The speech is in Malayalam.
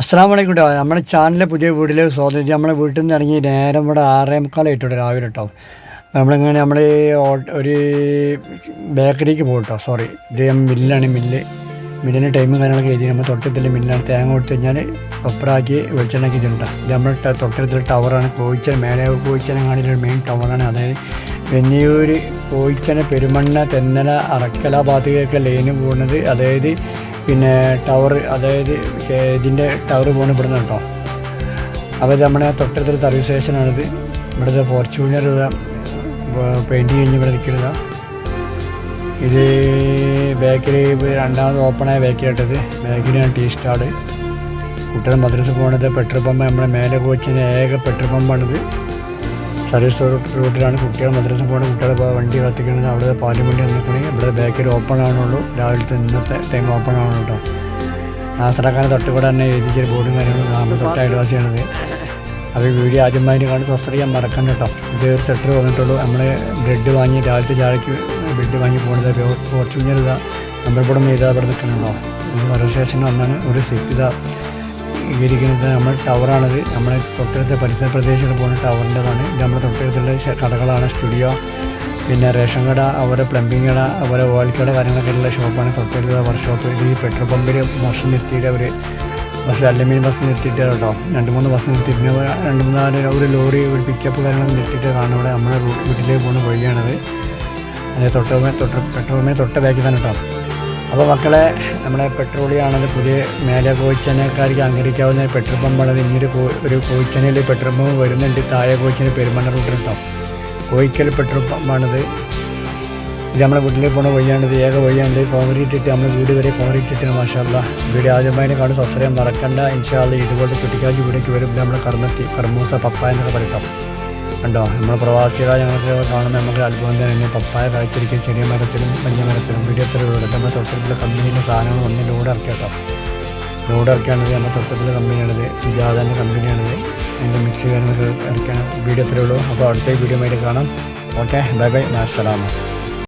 അസ്സാം വലൈക്കും കേട്ടോ നമ്മുടെ ചാനലിലെ പുതിയ വീട്ടിലെ സ്വാതന്ത്ര്യം. നമ്മളെ വീട്ടിൽ നിന്ന് ഇറങ്ങി നേരം ഇവിടെ ആറേ മുക്കാലായിട്ടുണ്ട് രാവിലെ കേട്ടോ നമ്മളിങ്ങനെ നമ്മൾ ഒരു ബേക്കറിക്ക് പോകും കേട്ടോ സോറി. ഇത് മില്ലാണ്. മില്ല് മില്ലിന്റെ ടൈമും കാര്യങ്ങളൊക്കെ എഴുതി നമ്മൾ തൊട്ടത്തിൽ മില്ലാണ്. തേങ്ങ കൊടുത്തു കഴിഞ്ഞാൽ കൊപ്പറാക്കി വെളിച്ചെണ്ണാക്കി തിന്നിട്ടാണ് ഇത് നമ്മുടെ തൊട്ടത്തിൽ ടവറാണ്. കോഴിച്ചന മേലെ കോയിച്ചനങ്ങാടിയിലുള്ള മെയിൻ ടവറാണ്. അതായത് വെന്നിയൂർ കോഴിച്ചന പെരുമണ്ണ തെന്നല അറക്കല ഭാഗത്തേക്കൊക്കെ ലൈന് പോകുന്നത് അതായത് പിന്നെ ടവർ അതായത് ഇതിന്റെ ടവർ പോകുന്ന ഇവിടുന്ന് കേട്ടോ. അപ്പോൾ നമ്മുടെ തൊട്ടടുത്തൊരു സർവീസ് സ്റ്റേഷനാണിത്. ഇവിടുത്തെ ഫോർച്യൂണർ പെയിന്റ് കഴിഞ്ഞ് ഇവിടെ നിൽക്കുന്നത് ഇത്. ബേക്കറി രണ്ടാമത് ഓപ്പണായ ബേക്കറി ആയിട്ടത് ബേക്കറിയാണ് ടീ സ്റ്റാൾ കുട്ടികൾ മദ്രസ പോകുന്നത് പെട്രോൾ പമ്പ് നമ്മുടെ മേലെ കോച്ചിന്റെ ഏക പെട്രോൾ പമ്പാണിത്. സർവീസ് റൂട്ടിലാണ് കുട്ടികൾ മദ്രസ പോകുന്ന കുട്ടികളെ വണ്ടി കത്തിക്കണമെങ്കിൽ അവിടെ പാലും വണ്ടി വന്നിക്കണമെങ്കിൽ ഇവിടെ ബാക്കിൽ ഓപ്പൺ ആണുള്ളൂ രാവിലത്തെ ഇന്നത്തെ ടൈം ഓപ്പൺ ആവണം കേട്ടോ നാസറാക്കാനെ തൊട്ടുകൂടെ തന്നെ എഴുതിച്ചൊരു ബോർഡും കാര്യങ്ങളും നമ്മൾ തൊട്ട് അയൽവാസിയാണിത് അപ്പോൾ ഈ വീഡിയോ ആദ്യമായിട്ട് കാണി സബ്സ്ക്രൈബ് മറക്കണ്ട കേട്ടോ ഇത് ഒരു സെറ്റർ വന്നിട്ടുള്ളൂ. നമ്മൾ ബ്രെഡ് വാങ്ങി രാവിലത്തെ ചായക്ക് ബ്രെഡ് വാങ്ങി പോകുന്നത് ഫോർച്യൂണർ ഇതാ. നമ്പർ നിന്ന് ചെയ്താൽ ഇവിടെ നിൽക്കുന്നുണ്ടോ ഒരു സർവീസ് സ്റ്റേഷൻ വന്നാണ് ഒരു സെറ്റ് ഇതാ. ഇരിക്കുന്നത് നമ്മുടെ ടവറാണിത്. നമ്മുടെ തൊട്ടടുത്ത പരിസര പ്രദേശത്ത് പോകുന്ന ടവറിന്റെതാണ്. ഇത് നമ്മുടെ തൊട്ടടുത്തുള്ള കടകളാണ് സ്റ്റുഡിയോ പിന്നെ റേഷൻ കട അവരെ പ്ലംബിംഗ് കട അവരെ ഓയിൽ കട കാര്യങ്ങളൊക്കെ ഉള്ള ഷോപ്പാണ്. തൊട്ടടുത്ത വർക്ക്ഷോപ്പ്. ഇത് ഈ പെട്രോൾ പമ്പിൽ ബസ് നിർത്തിയിട്ട് അവർ ബസ് അല്ലമീൻ ബസ് നിർത്തിയിട്ട് കേട്ടോ. രണ്ട് മൂന്ന് ബസ് നിർത്തിയിട്ട് പിന്നെ രണ്ട് മൂന്നാൽ ഒരു ലോറി ഒരു പിക്കപ്പ് കാര്യങ്ങളൊക്കെ നിർത്തിയിട്ട് കാണും. ഇവിടെ നമ്മുടെ വീട്ടിലേക്ക് പോകുന്ന വഴിയാണത്. അതിന്റെ തൊട്ടുമേ തൊട്ട് പെട്രോളിനെ തൊട്ട ബാക്കിൽ തന്നെ കേട്ടോ. അപ്പോൾ മക്കളെ നമ്മുടെ പെട്രോളിയാണത് പുതിയ മേലെ കോയിച്ചനക്കാർക്ക് അംഗീകരിക്കാവുന്ന പെട്രോൾ പമ്പാണത്. ഇനിയൊരു ഒരു കോയിച്ചനയിൽ പെട്രോൾ പമ്പ് വരുന്നുണ്ട്. താഴെ കോയിച്ചന് പെരുമണ്ണ റൂട്ടിൽ കേട്ടോ കോയിക്കൽ പെട്രോൾ പമ്പാണിത്. ഇത് നമ്മുടെ വീട്ടിലേക്ക് പോകുന്ന വഴിയാണിത്. ഏക വഴിയാണിത്. കോൺക്രീറ്റ് ഇട്ട് നമ്മൾ വീട് വരെ കോൺക്രീറ്റ് ഇട്ടിന് മാഷാല്ല വീട് ആദ്യമായി കാണും സസ്യം മറക്കണ്ട. ഇൻഷാല്ല ഇതുപോലത്തെ കുട്ടിക്കാഴ്ച വീടേക്ക് വരുമ്പോൾ നമ്മൾ കർമ്മത്തി കർമ്മൂസ പപ്പ എന്നൊക്കെ പറയട്ടോ കണ്ടോ? നമ്മൾ പ്രവാസികളെ ഞങ്ങൾക്ക് കാണുമ്പോൾ നമുക്ക് അത്ഭുതം തന്നെ പപ്പായ കഴിച്ചിരിക്കും ചെറിയ മരത്തിലും വലിയ മരത്തിലും. തെരുവുകളുണ്ട് നമ്മുടെ തൊട്ടടുത്തുള്ള കമ്പനിയിലെ സാധനങ്ങൾ ഒന്ന് ലോഡ് ഇറക്കിയേക്കാം ലോഡ് ഇറക്കിയാണത് നമ്മുടെ തൊട്ടടുത്തുള്ള കമ്പനിയാണിത് സുജാതന്റെ കമ്പനിയാണിത് അതിന്റെ മിക്സി കാര്യങ്ങളൊക്കെ ഇറക്കാൻ വീഡിയോ തെരുവുള്ളൂ അപ്പോൾ അടുത്ത വീഡിയോ ആയിട്ട് കാണാം ഓക്കെ ബൈ ബൈ മാസലാമ